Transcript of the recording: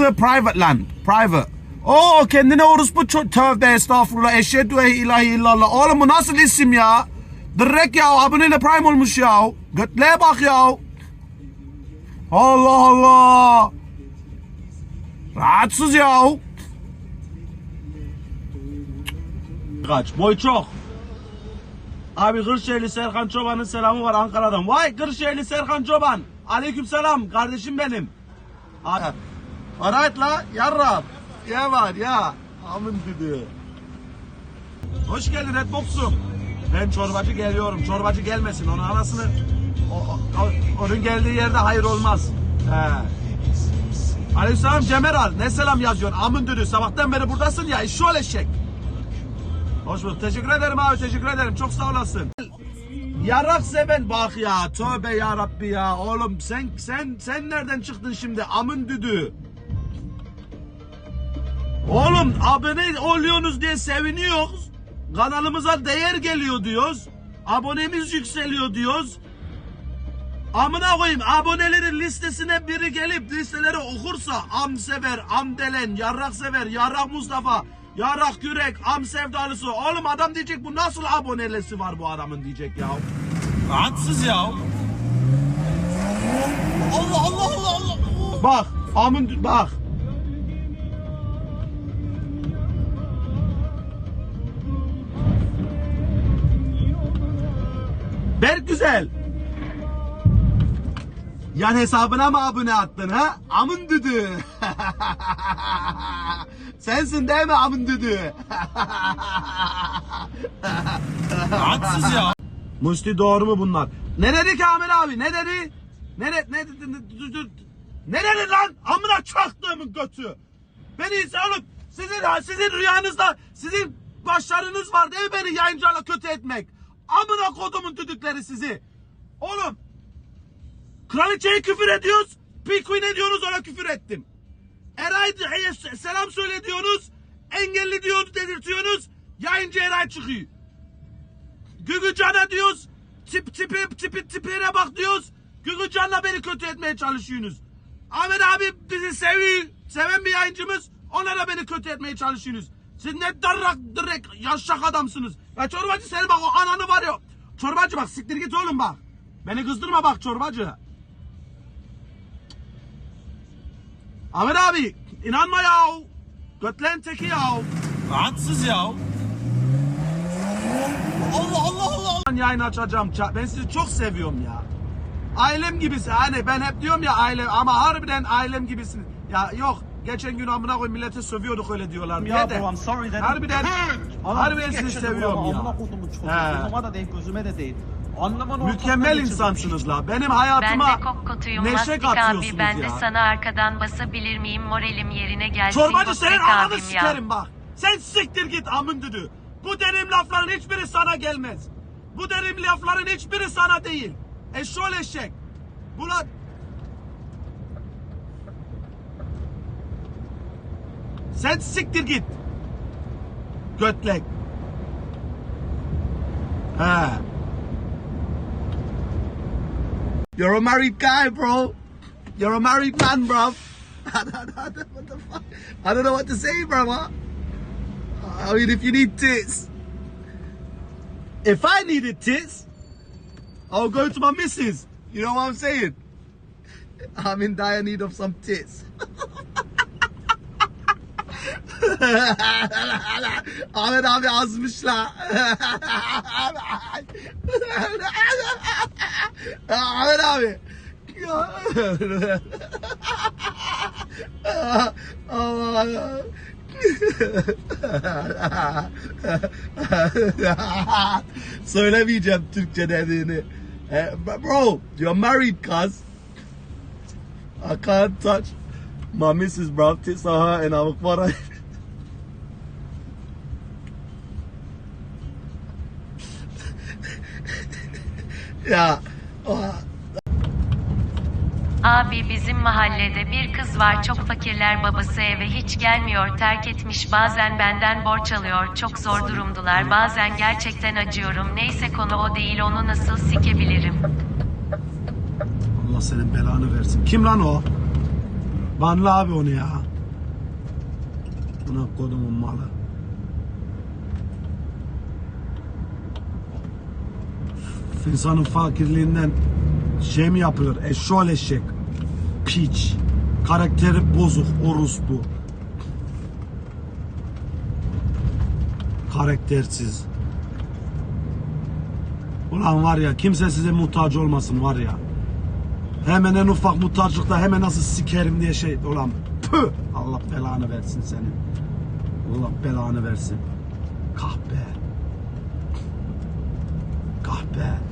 private land. Private. Oo kendine orospu ço- tövbe estağfurullah eşhedü en ilahe illallah. Oğlum bu nasıl isim ya? Direkt ya aboneyle prime olmuş ya. Götleğe bak ya. Allah Allah. Rahatsız ya. Kaç boy çok. Abi Kırşehirli Serkan Çoban'ın selamı var Ankara'dan. Vay Kırşehirli Serkan Çoban. Aleyküm selam kardeşim benim. Alright la yarrab. Ya var ya. Amın düdüğü. Hoş geldin Redbox'um. Ben çorbacı geliyorum. Çorbacı gelmesin. Onun anasını o, o- onun geldiği yerde hayır olmaz. He. Aleykümselam Cemeral. Ne selam yazıyorsun? Amın düdüğü. Sabahtan beri buradasın ya. İşşol eşek. Hoş bulduk. Teşekkür ederim abi. Teşekkür ederim. Çok sağ olasın. Yarak seven bak ya. Tövbe ya Rabbi ya. Oğlum sen sen sen nereden çıktın şimdi? Amın düdüğü. Oğlum abone oluyorsunuz diye seviniyoruz. Kanalımıza değer geliyor diyoruz. Abonemiz yükseliyor diyoruz. Amına koyayım abonelerin listesine biri gelip listeleri okursa am sever, am delen, yarrak sever, yarrak Mustafa, yarrak yürek, am sevdalısı. Oğlum adam diyecek bu nasıl abonelesi var bu adamın diyecek ya. Rahatsız ya. Allah Allah Allah Allah. Bak amın bak. Berk güzel. Yan hesabına mı abone attın ha? Amın düdü. Sensin değil mi amın düdü? Rahatsız ya. Musti doğru mu bunlar? Ne dedi Kamil abi? Ne dedi? Ne ne ne? Ne, dedi lan? Amına çaktığımın götü. Beni oğlum sizin sizin rüyanızda sizin başlarınız var değil mi beni yayıncıyla kötü etmek? Amına kodumun düdükleri sizi. Oğlum kraliçeye küfür ediyoruz. Pikuy ne diyorsunuz ona küfür ettim. Eray e, selam söyle diyorsunuz. Engelli diyor dedirtiyorsunuz. Yayıncı Eray çıkıyor. Gügücan'a diyoruz. Tip tipi tipi tipine bak diyoruz. Gügücan'la beni kötü etmeye çalışıyorsunuz. Ahmet abi bizi seviyor. Seven bir yayıncımız. Ona da beni kötü etmeye çalışıyorsunuz. Siz ne darrak direkt yaşak adamsınız. Ya çorbacı seni bak o ananı var ya. Çorbacı bak siktir git oğlum bak. Beni kızdırma bak çorbacı. Ahmet abi inanma ya. Götlen teki ya. Rahatsız ya. Allah Allah Allah. Ben yayın açacağım. Ça- Ben sizi çok seviyorum ya. Ailem gibisi. Hani ben hep diyorum ya aile ama harbiden ailem gibisiniz. Ya yok. Geçen gün amına koy millete sövüyorduk öyle diyorlar. Ya diye de. I'm sorry dedim. Harbiden harbiden sizi seviyorum ama Amına ya. kodumun çocuğu. He. De değil gözüme de değil. Anlaman Mükemmel insansınız la. Benim Ben hayatıma de kokkotuyum neşe Lastik katıyorsunuz abi ben de ya. sana arkadan basabilir miyim moralim yerine gelsin Çorbacı senin ananı ya. sikerim bak. Sen siktir git amın düdü. Bu derim lafların hiçbiri sana gelmez. Bu derim lafların hiçbiri sana değil. Eşşol eşek. Bulan... Sen siktir git. Götlek. He. You're a married guy, bro. You're a married man, bro. I don't, I don't, what the fuck? I don't know what to say, bro. I mean, if you need tits, if I needed tits, I'll go to my missus. You know what I'm saying? I'm in dire need of some tits. Ahmet abi azmışlar. Ahmet abi. Allah Söylemeyeceğim Türkçe dediğini. Bro, you're married cuz. I can't touch my missus bro. Tits are hurting. I'm what ya. Abi bizim mahallede bir kız var çok fakirler babası eve hiç gelmiyor terk etmiş bazen benden borç alıyor çok zor durumdular bazen gerçekten acıyorum neyse konu o değil onu nasıl sikebilirim. Allah senin belanı versin. Kim lan o? Banla abi onu ya. Buna kodumun malı. İnsanın fakirliğinden şey mi yapılır? Eşşol eşek. Piç. Karakteri bozuk. Orospu. Karaktersiz. Ulan var ya kimse size muhtaç olmasın var ya. Hemen en ufak muhtaçlıkta hemen nasıl sikerim diye şey ulan püh Allah belanı versin senin. Allah belanı versin. Kahpe. Kahpe.